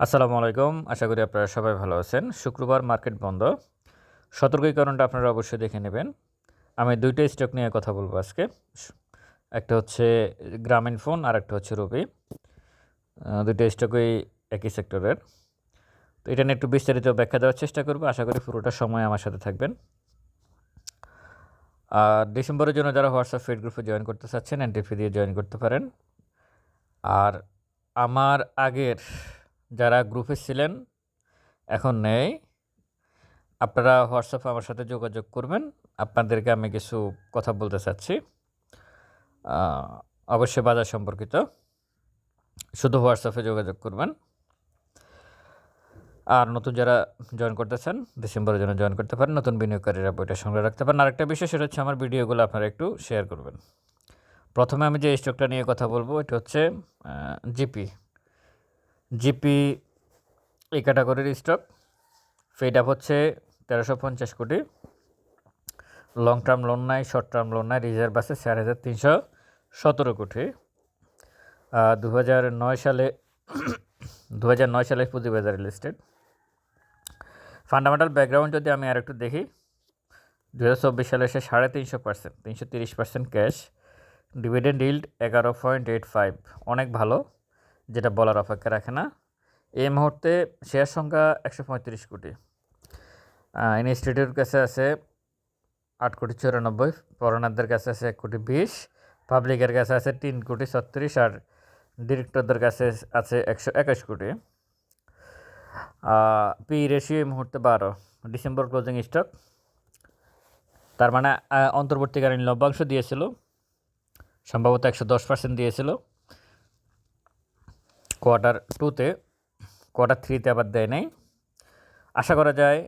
আসসালামু আলাইকুম। আশা করি আপনারা সবাই ভালো আছেন। শুক্রবার মার্কেট বন্ধ। সতর্কীকরণটা আপনারা অবশ্যই দেখে নেবেন। আমি দুইটা স্টক নিয়ে কথা বলব আজকে। একটা হচ্ছে গ্রামীণ ফোন আর একটা হচ্ছে রবি দুইটা স্টকই একই সেক্টরের। তো এটা নিয়ে একটু বিস্তারিত ব্যাখ্যা দেওয়ার চেষ্টা করব। আশা করি পুরোটা সময় আমার সাথে থাকবেন। আর ডিসেম্বরের জন্য যারা হোয়াটসঅ্যাপ ফিড গ্রুপে জয়েন করতে চাচ্ছেন এন্ট্রি ফি দিয়ে জয়েন করতে পারেন। আর আমার আগের যারা গ্রুপে ছিলেন, এখন নেই। আপনারা হোয়াটসঅ্যাপে আমার সাথে যোগাযোগ করবেন। আপনাদেরকে আমি কিছু কথা বলতে চাচ্ছি। অবশ্যই বাজার সম্পর্কিত। শুধু হোয়াটসঅ্যাপে যোগাযোগ করবেন। আর নতুন যারা জয়েন করতে চান ডিসেম্বরের জন্য জয়েন করতে পারেন। নতুন বিনিয়োগকারীরা বইটা সংগ্রহ রাখতে পারেন। আরেকটা বিষয় সেটা হচ্ছে আমার ভিডিওগুলো আপনারা একটু শেয়ার করবেন। প্রথমে আমি যে স্টকটা নিয়ে কথা বলব এটা হচ্ছে জিপি জিপি এই ক্যাটাগরির স্টক ফেড আপ হচ্ছে তেরোশো পঞ্চাশ কোটি। লং টার্ম লোন নাই শর্ট টার্ম লোন নাই রিজার্ভ আছে চার হাজার তিনশো সতেরো কোটি। দু হাজার নয় সালে দু হাজার নয় সালে পুঁজিবাজার লিস্টেড ফান্ডামেন্টাল ব্যাকগ্রাউন্ড যদি আমি আর একটু দেখি দু হাজার চব্বিশ সালে এসে সাড়ে তিনশো পার্সেন্ট, তিনশো তিরিশ পার্সেন্ট ক্যাশ ডিভিডেন্ড ইল্ড এগারো পয়েন্ট এইট ফাইভ অনেক ভালো। যেটা বলার অপেক্ষা রাখে না, এই মুহূর্তে শেয়ার সংখ্যা একশো পঁয়ত্রিশ কোটি। ইনস্টিটিউটের কাছে আছে আট কোটি চুরানব্বই পরনারদের কাছে আছে এক কোটি বিশ, পাবলিকের কাছে আছে তিন কোটি ছত্রিশ, আর ডিরেক্টরদের কাছে আছে একশো একাশ কোটি। পি রেশিও এই মুহূর্তে বারো, ডিসেম্বর ক্লোজিং স্টক। তার মানে অন্তর্বর্তীকালীন লভ্যাংশ দিয়েছিল, সম্ভবত একশো দশ পার্সেন্ট দিয়েছিল। কোয়ার্টার টুতে কোয়ার্টার থ্রিতে আবার দেয় নাই। আশা করা যায়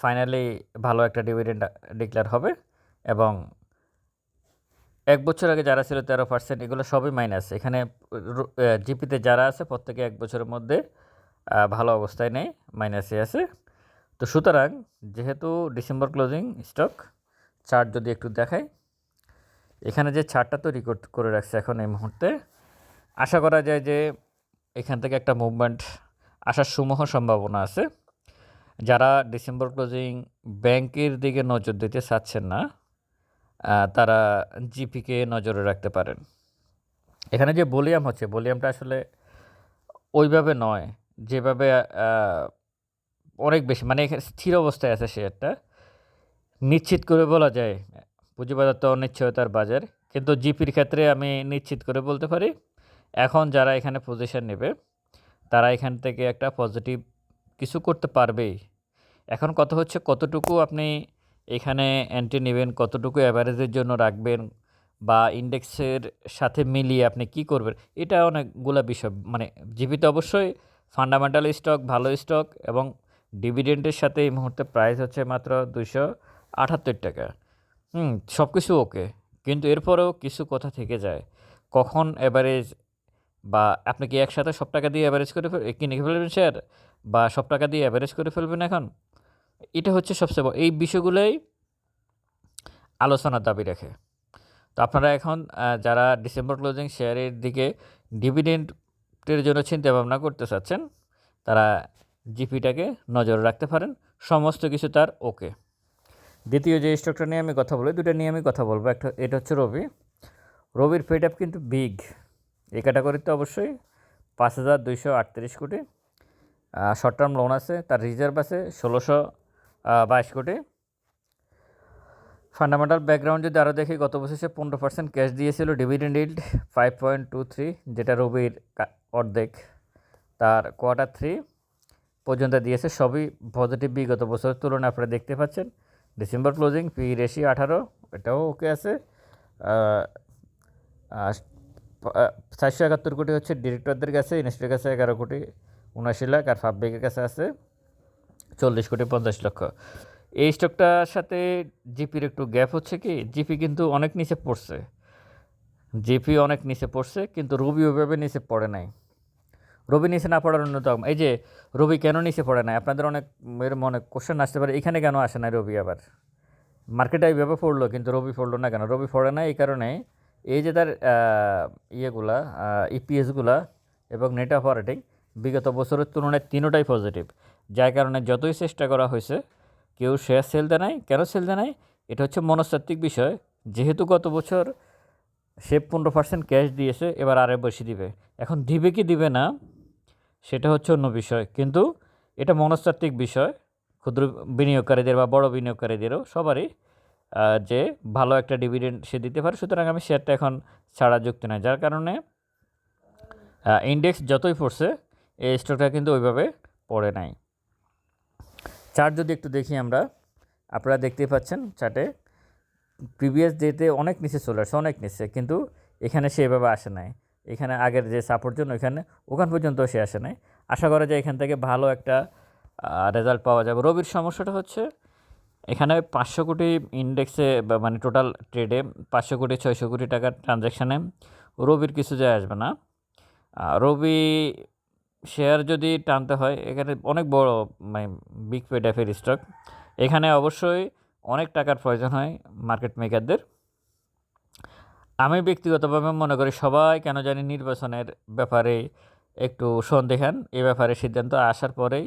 ফাইনালি ভালো একটা ডিভিডেন্ড ডিক্লেয়ার হবে এবং এক বছর আগে যারা ছিল তেরো পার্সেন্ট এগুলো সবই মাইনাস এখানে জিপিতে যারা আছে, প্রত্যেকে এক বছরের মধ্যে ভালো অবস্থায় নেই মাইনাসে আছে। তো সুতরাং, যেহেতু ডিসেম্বর ক্লোজিং স্টক চার্ট যদি একটু দেখায় এখানে যে চার্টটা তৈরি কর- করে রাখছে এখন এই মুহূর্তে আশা করা যায় যে এখান থেকে একটা মুভমেন্ট আসার সমূহ সম্ভাবনা আছে। যারা ডিসেম্বর ক্লোজিং ব্যাংকের দিকে নজর দিতে চাচ্ছেন না তারা জিপিকে নজরে রাখতে পারেন। এখানে যে ভলিউম হচ্ছে ভলিউমটা আসলে ওইভাবে নয়, যেভাবে অনেক বেশি মানে এখানে স্থির অবস্থায় আছে শেয়ারটা নিশ্চিত করে বলা যায়, পুঁজিবাজার তো অনিশ্চয়তার বাজার, কিন্তু জিপির ক্ষেত্রে আমি নিশ্চিত করে বলতে পারি এখন যারা এখানে পজিশন নেবে, তারা এখান থেকে একটা পজিটিভ কিছু করতে পারবেই। এখন কথা হচ্ছে কতটুকু আপনি এখানে এন্ট্রি নেবেন, কতটুকু অ্যাভারেজের জন্য রাখবেন বা ইন্ডেক্সের সাথে মিলিয়ে আপনি কি করবেন, এটা অনেকগুলা বিষয়। মানে জীবিত অবশ্যই ফান্ডামেন্টাল স্টক ভালো স্টক এবং ডিভিডেন্টের সাথে এই মুহূর্তে প্রাইস হচ্ছে মাত্র দুইশো আটাত্তর টাকা। হুম সব কিছু ওকে কিন্তু এরপরেও কিছু কথা থেকে যায়। কখন অ্যাভারেজ বা আপনি কি একসাথে সব টাকা দিয়ে অ্যাভারেজ করে কিনে ফেলবেন শেয়ার বা সব টাকা দিয়ে অ্যাভারেজ করে ফেলবেন এখন? এটা হচ্ছে সবচেয়ে বড়, এই বিষয়গুলোই আলোচনার দাবি রাখে। তো আপনারা এখন যারা ডিসেম্বর ক্লোজিং শেয়ারের দিকে ডিভিডেন্টের জন্য চিন্তা ভাবনা করতে চাচ্ছেন, তারা জিপিটাকে নজরে রাখতে পারেন, সমস্ত কিছু তার ওকে দ্বিতীয় যে স্টকটা নিয়ে আমি কথা বলি দুটো নিয়ে আমি কথা বলব, একটা, এটা হচ্ছে রবি। রবির পেড আপ কিন্তু বিগ এই ক্যাটাগরিতে অবশ্যই পাঁচ হাজার দুইশো আটত্রিশ কোটি শর্ট টার্ম লোন আছে, তার রিজার্ভ আছে ষোলোশো বাইশ কোটি। ফান্ডামেন্টাল ব্যাকগ্রাউন্ড যদি আরও দেখি, গত বছর সে পনেরো পার্সেন্ট ক্যাশ দিয়েছিল dividend yield five point two three যেটা রবির অর্ধেক। তার কোয়ার্টার থ্রি পর্যন্ত দিয়েছে, সবই পজিটিভ বিগত বছরের তুলনায় আপনারা দেখতে পাচ্ছেন। ডিসেম্বর ক্লোজিং পি রেশি আঠারো, এটাও ওকে আছে। চারশো একাত্তর কোটি হচ্ছে ডিরেক্টরদের কাছে ইনস্টিটিউটের কাছে এগারো কোটি, উনআশি লাখ, আর পাবলিকের কাছে আছে চল্লিশ কোটি পঞ্চাশ লক্ষ। এই স্টকটার সাথে জিপির একটু গ্যাপ হচ্ছে কি, জিপি কিন্তু অনেক নিচে পড়ছে। জিপি অনেক নিচে পড়ছে, কিন্তু রবি ওইভাবে নিচে পড়ে নাই। রবি নিচে না পড়ার অন্যতম। এই যে, রবি কেন নিচে পড়ে নাই? আপনাদের অনেক এর মনে কোশ্চেন আসতে পারে, এখানে কেন আসে না রবি আবার? মার্কেটে এইভাবে পড়ল, কিন্তু রবি পড়ল না কেন? রবি পড়ে না এই কারণে এই যে তার ইয়েগুলা ইপিএসগুলা এবং নেট অপারেটিং বিগত বছরের তুলনায় তিনোটাই পজিটিভ যার কারণে যতই চেষ্টা করা হয়েছে, কেউ শেয়ার সেল দেয় নাই, কেন সেল দেয় নাই, এটা হচ্ছে মনস্তাত্ত্বিক বিষয়। যেহেতু গত বছর সে পনেরো পার্সেন্ট ক্যাশ দিয়েছে, এবার আরে বেশি দিবে। এখন দিবে কি দিবে না, সেটা হচ্ছে অন্য বিষয়। কিন্তু এটা মনস্তাত্ত্বিক বিষয়, ক্ষুদ্র বিনিয়োগকারীদের বা বড় বিনিয়োগকারীদেরও সবারই। যে ভালো একটা ডিভিডেন্ড সে দিতে পারে, সুতরাং আমি শেয়ারটা এখন ছাড়া যুক্ত নয়। যার কারণে ইন্ডেক্স যতই পড়ছে, এই স্টকটা কিন্তু ওইভাবে পড়ে নাই। চার্ট যদি একটু দেখি আমরা, আপনারা দেখতেই পাচ্ছেন চার্টে প্রিভিয়াস ডেতে অনেক নিচে চলে আসছে, অনেক নিচে, কিন্তু এখানে সে এভাবে আসে নাই। এখানে আগের যে সাপোর্ট জন্য ওখানে ওখান পর্যন্ত সে আসে নাই। আশা করা যায় এখান থেকে ভালো একটা রেজাল্ট পাওয়া যাবে। রবির সমস্যাটা হচ্ছে এখানে পাঁচশো কোটি ইন্ডেক্সে মানে টোটাল ট্রেডে পাঁচশো কোটি, ছয়শো কোটি টাকার ট্রানজ্যাকশানে রবির কিছু যায় আসবে না। রবি শেয়ার যদি টানতে হয়, এখানে অনেক বড় মানে বিগ পে ড্যাফের স্টক এখানে অবশ্যই অনেক টাকার প্রয়োজন হয় মার্কেট মেকারদের আমি ব্যক্তিগতভাবে মনে করি সবাই কেন জানি নির্বাচনের ব্যাপারে একটু সন্দেহান। এ ব্যাপারে সিদ্ধান্ত আসার পরেই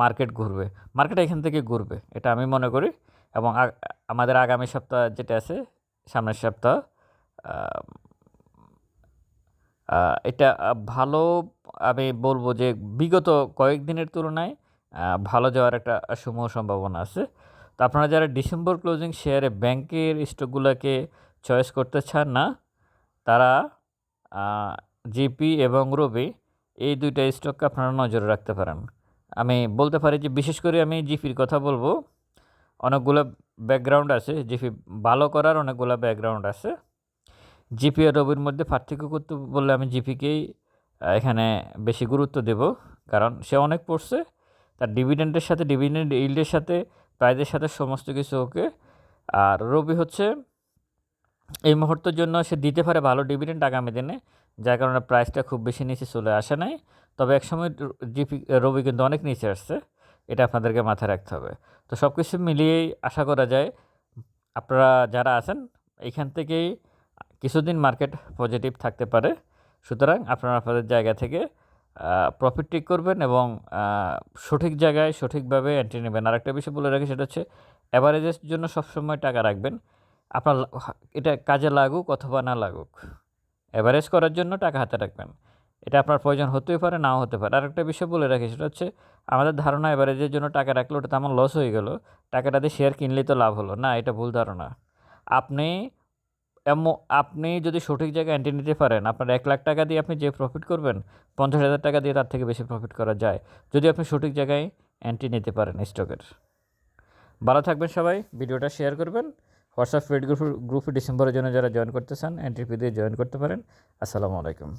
মার্কেট ঘুরবে, মার্কেট এখান থেকে ঘুরবে, এটা আমি মনে করি। এবং আমাদের আগামী সপ্তাহ যেটা আছে, সামনের সপ্তাহ এটা ভালো, আমি বলব যে বিগত কয়েকদিনের তুলনায় ভালো যাওয়ার একটা সমূহ সম্ভাবনা আছে। তো আপনারা যারা ডিসেম্বর ক্লোজিং শেয়ারে ব্যাংকের স্টকগুলোকে চয়েস করতে চান না, তারা জিপি এবং রবি, এই দুইটা স্টককে আপনারা নজরে রাখতে পারেন। আমি বলতে পারি যে বিশেষ করে আমি জিপির কথা বলব। অনেকগুলো ব্যাকগ্রাউন্ড আছে জিপি ভালো করার অনেকগুলো ব্যাকগ্রাউন্ড আছে। জিপি আর রবির মধ্যে পার্থক্য করতে বললে আমি জিপিকেই এখানে বেশি গুরুত্ব দেব। কারণ সে অনেক পড়ছে, তার ডিভিডেন্ডের সাথে ডিভিডেন্ড ইল্ডের সাথে, প্রাইজের সাথে সমস্ত কিছু ওকে। আর রবি হচ্ছে, এই মুহূর্তের জন্য সে দিতে পারে ভালো ডিভিডেন্ড আগামী দিনে, যার কারণে প্রাইসটা খুব বেশি নিচে চলে আসে নাই। তবে একসময় জিপি, রবি কিন্তু অনেক নিচে আসছে, এটা আপনাদেরকে মাথায় রাখতে হবে। তো সব কিছু মিলিয়েই আশা করা যায়, আপনারা যারা আছেন, এখান থেকেই কিছুদিন মার্কেট পজিটিভ থাকতে পারে। সুতরাং আপনারা আপনাদের জায়গা থেকে প্রফিট টেক করবেন এবং সঠিক জায়গায় সঠিকভাবে এন্ট্রি নেবেন। আর একটা বিষয় বলে রাখি সেটা হচ্ছে অ্যাভারেজের জন্য সবসময় টাকা রাখবেন। আপনার এটা কাজে লাগুক অথবা না লাগুক অ্যাভারেজ করার জন্য টাকা হাতে রাখবেন। এটা আপনার প্রয়োজন হতেই পারে, নাও হতে পারে। আর একটা বিষয় বলে রাখি সেটা হচ্ছে, আমাদের ধারণা অ্যাভারেজের জন্য টাকা রাখলে ওটা আমার লস হয়ে গেল, টাকাটা দিয়ে শেয়ার কিনলেই তো লাভ হলো। না, এটা ভুল ধারণা। আপনি আপনি যদি সঠিক জায়গায় এন্ট্রি নিতে পারেন, আপনার এক লাখ টাকা দিয়ে আপনি যে প্রফিট করবেন, পঞ্চাশ হাজার টাকা দিয়ে তার থেকে বেশি প্রফিট করা যায়। যদি আপনি সঠিক জায়গায় এন্ট্রি নিতে পারেন স্টকের ভালো থাকবেন সবাই, ভিডিওটা শেয়ার করবেন। হোয়াটসঅ্যাপ ফ্রেড গ্রুপ গ্রুপে ডিসেম্বরের জন্য যারা জয়েন করতে চান এন্ট্রি ফি দিয়ে জয়েন করতে পারেন। আসসালামু আলাইকুম।